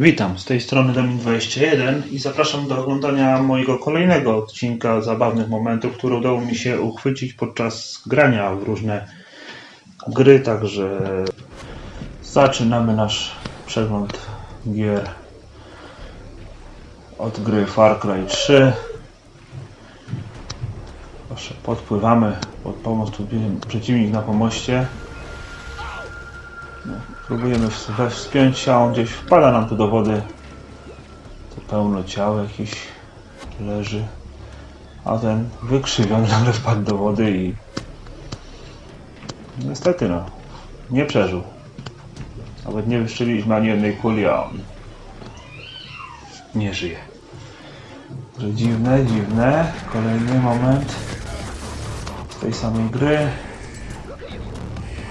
Witam, z tej strony Domin21 i zapraszam do oglądania mojego kolejnego odcinka zabawnych momentów, które udało mi się uchwycić podczas grania w różne gry, także zaczynamy nasz przegląd gier od gry Far Cry 3. Proszę, podpływamy pod pomoc, tu przeciwnik na pomoście. Próbujemy wspiąć się, a on gdzieś wpada nam tu do wody. To pełno ciał jakiś leży. A ten wykrzywiony nagle wpadł do wody i... Niestety no, nie przeżył. Nawet nie wyszczeliliśmy ani jednej kuli, a on nie żyje. Że dziwne, dziwne. Kolejny moment z tej samej gry.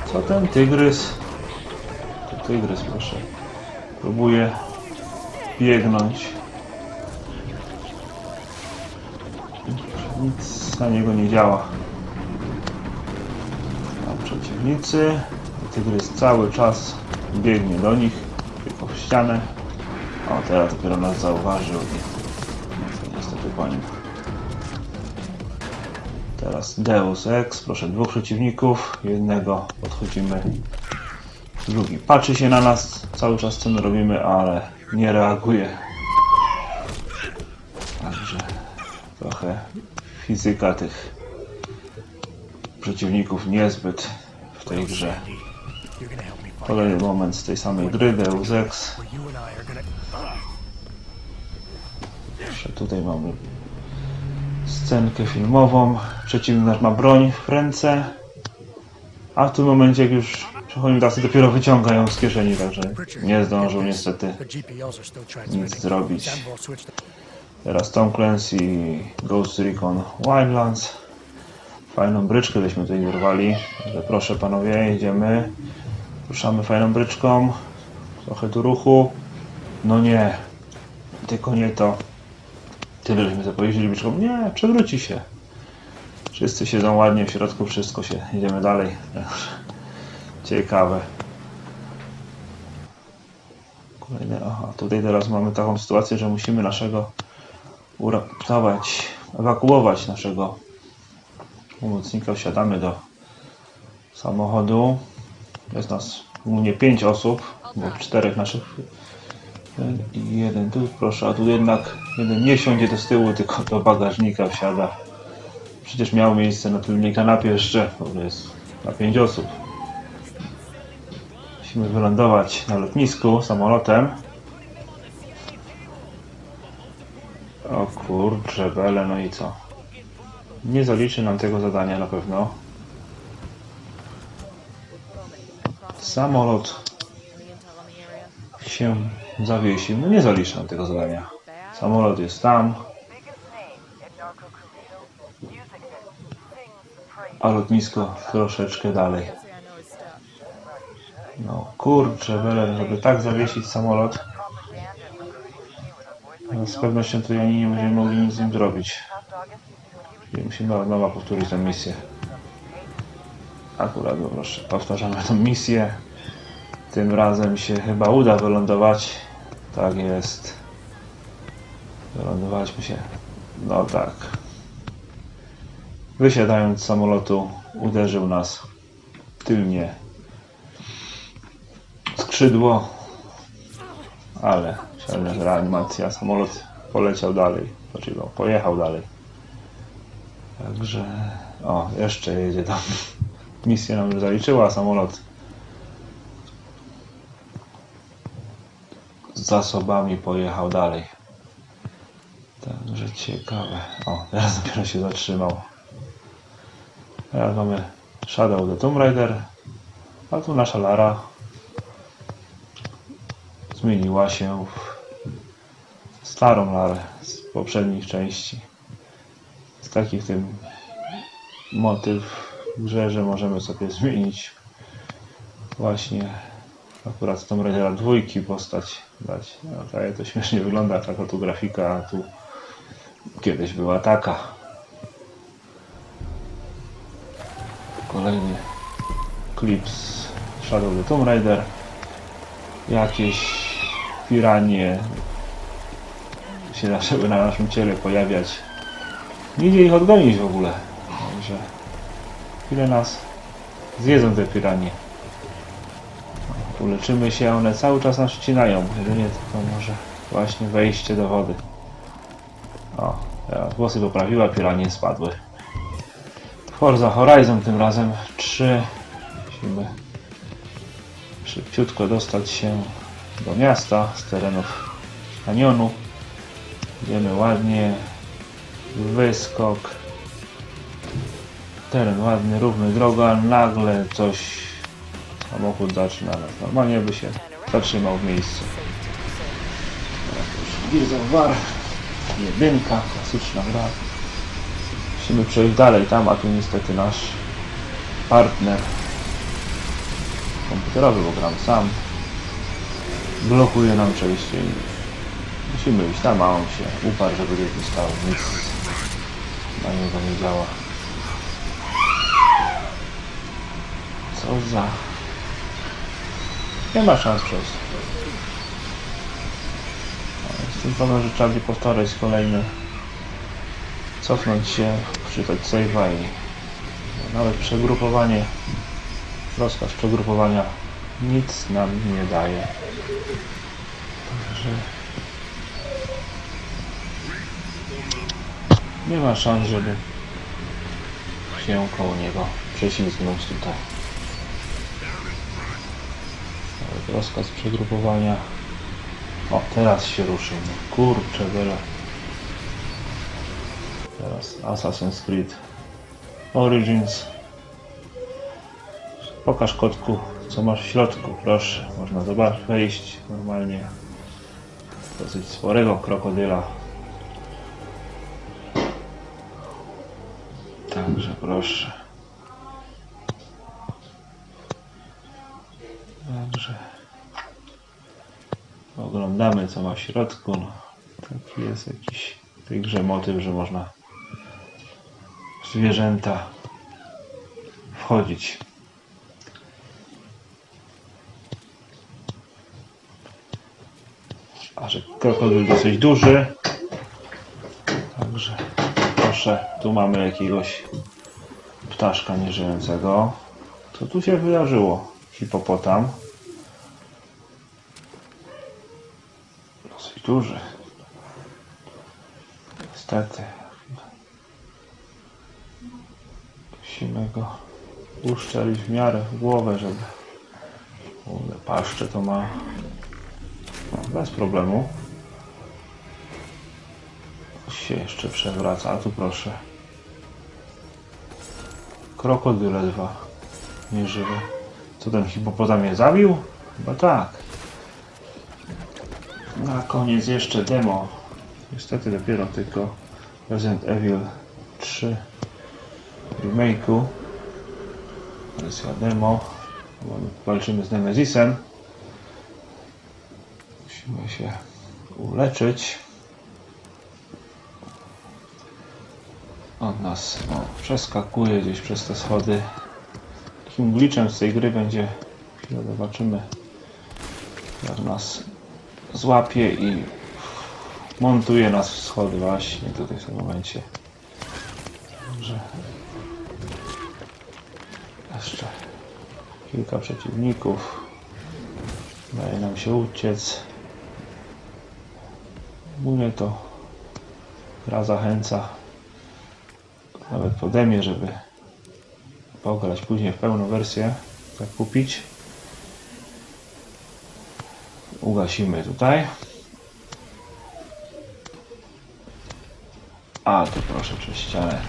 Co ten tygrys? Tygrys, proszę. Próbuję biegnąć. Nic na niego nie działa. A przeciwnicy. Tygrys cały czas biegnie do nich, tylko w ścianę. O, teraz dopiero nas zauważył no niestety po nim. Teraz Deus Ex, proszę, dwóch przeciwników, jednego podchodzimy Drugi patrzy się na nas, cały czas co my robimy, ale nie reaguje. Także trochę fizyka tych przeciwników niezbyt w tej grze. Kolejny moment z tej samej gry, Deus Ex. Jeszcze tutaj mamy scenkę filmową. Przeciwnik nasz ma broń w ręce. A w tym momencie, jak już przechodzimy tasy, dopiero wyciąga ją z kieszeni, także nie zdążył niestety nic zrobić. Teraz Tom Clancy Ghost Recon Wildlands. Fajną bryczkę żeśmy tutaj. Także proszę panowie, jedziemy. Ruszamy fajną bryczką. Trochę tu ruchu. No nie. Tylko nie to. Tyle żeśmy pojeździli bryczką. Nie, przewróci się. Wszyscy siedzą ładnie w środku, wszystko się. Idziemy dalej. Ciekawe. Kolejne, aha, tutaj teraz mamy taką sytuację, że musimy naszego uratować, ewakuować naszego pomocnika. Wsiadamy do samochodu. Jest nas głównie 5 osób, bo czterech naszych i jeden tu, proszę, a tu jednak jeden nie siądzie do tyłu, tylko do bagażnika wsiada. Przecież miał miejsce na tylnej kanapie jeszcze, bo jest na 5 osób. Musimy wylądować na lotnisku samolotem. O kurcze, bele, no i co? Nie zaliczy nam tego zadania na pewno. Samolot się zawiesił. No nie zaliczy nam tego zadania. Samolot jest tam, a lotnisko troszeczkę dalej. No kurczę, bele, żeby tak zawiesić samolot. No, z pewnością tutaj ani nie będziemy mogli nic z nim zrobić. I musimy od nowa powtórzyć tę misję. Akurat, no proszę, powtarzamy tę misję. Tym razem się chyba uda wylądować. Tak jest. Wylądowaliśmy się. No tak. Wysiadając z samolotu, uderzył nas tylnie skrzydło, ale silna reanimacja. Samolot poleciał dalej, znaczy no, pojechał dalej. Także, o, jeszcze jedzie tam. Misję nam już zaliczyła, samolot z zasobami pojechał dalej. Także ciekawe. O, teraz dopiero się zatrzymał. Teraz mamy Shadow the Tomb Raider. A tu nasza Lara zmieniła się w starą Larę z poprzednich części. Jest taki w tym motyw grze, że możemy sobie zmienić właśnie akurat z Tomb Raidera dwójki postać dać. No, tutaj to śmiesznie wygląda, taka tu grafika, a tu kiedyś była taka. Kolejny klip z Shadow the Tomb Raider. Jakieś piranie się zaczęły na naszym ciele pojawiać. Nie idzie ich odgonić w ogóle. Także chwilę nas zjedzą te piranie. Uleczymy się, one cały czas nas ścinają. Jedynie tylko może właśnie wejście do wody. O, teraz włosy poprawiła, piranie spadły. Forza Horizon tym razem 3. Musimy szybciutko dostać się do miasta z terenów kanionu. Idziemy ładnie. Wyskok. Teren ładny, równy, droga. Nagle coś. Samochód zaczyna nas. Normalnie by się zatrzymał w miejscu. Gears. Jedynka, klasyczna gra. Musimy przejść dalej tam, a tu niestety nasz partner komputerowy, bo gram sam, blokuje nam przejście i musimy iść tam, a on się uparł, żeby gdzieś stał. Nic na niego nie działa. Co za... Nie ma szans przejść. No, tym problem, że trzeba będzie powtarzać kolejne cofnąć się, wczytać save'a i nawet przegrupowanie, rozkaz przegrupowania nic nam nie daje. Także nie ma szans, żeby się koło niego prześlizgnąć tutaj. Rozkaz przegrupowania. O, teraz się ruszył. Kurczę, byle. Teraz Assassin's Creed Origins. Pokaż kotku, co masz w środku, proszę. Można zobaczyć, wejść normalnie. Dosyć sporego krokodyla. Także proszę. Także oglądamy co ma w środku. No, taki jest jakiś w motyw, że można w zwierzęta wchodzić. A że krokodyl dosyć duży. Także proszę, tu mamy jakiegoś ptaszka nieżyjącego. Co tu się wydarzyło? Hipopotam. Dosyć duży. Niestety. Musimy go uszczelić w miarę w głowę, żeby... Kurde, paszczę to ma bez problemu. Się jeszcze przewraca, a tu proszę. Krokodyle dwa. Nieżywe. Co ten hipopotam je zabił? Chyba tak. Na koniec jeszcze demo. Niestety dopiero tylko Resident Evil 3 remake'u. Wersja demo. Walczymy z Nemezisem. Musimy się uleczyć. On nas o, przeskakuje gdzieś przez te schody. Takim glitchem z tej gry będzie, chwilę zobaczymy, jak nas złapie i montuje nas w schody właśnie tutaj w tym momencie. Także jeszcze kilka przeciwników. Daje nam się uciec. Mnie to gra zachęca nawet pode mnie, żeby pograć później w pełną wersję, tak kupić. Ugasimy tutaj. A tu proszę przez ścianę.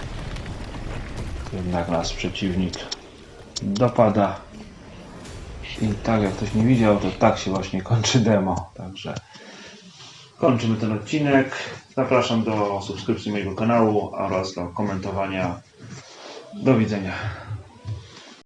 Jednak nas przeciwnik dopada. I tak jak ktoś nie widział, to tak się właśnie kończy demo. Także kończymy ten odcinek. Zapraszam do subskrypcji mojego kanału oraz do komentowania. Do widzenia.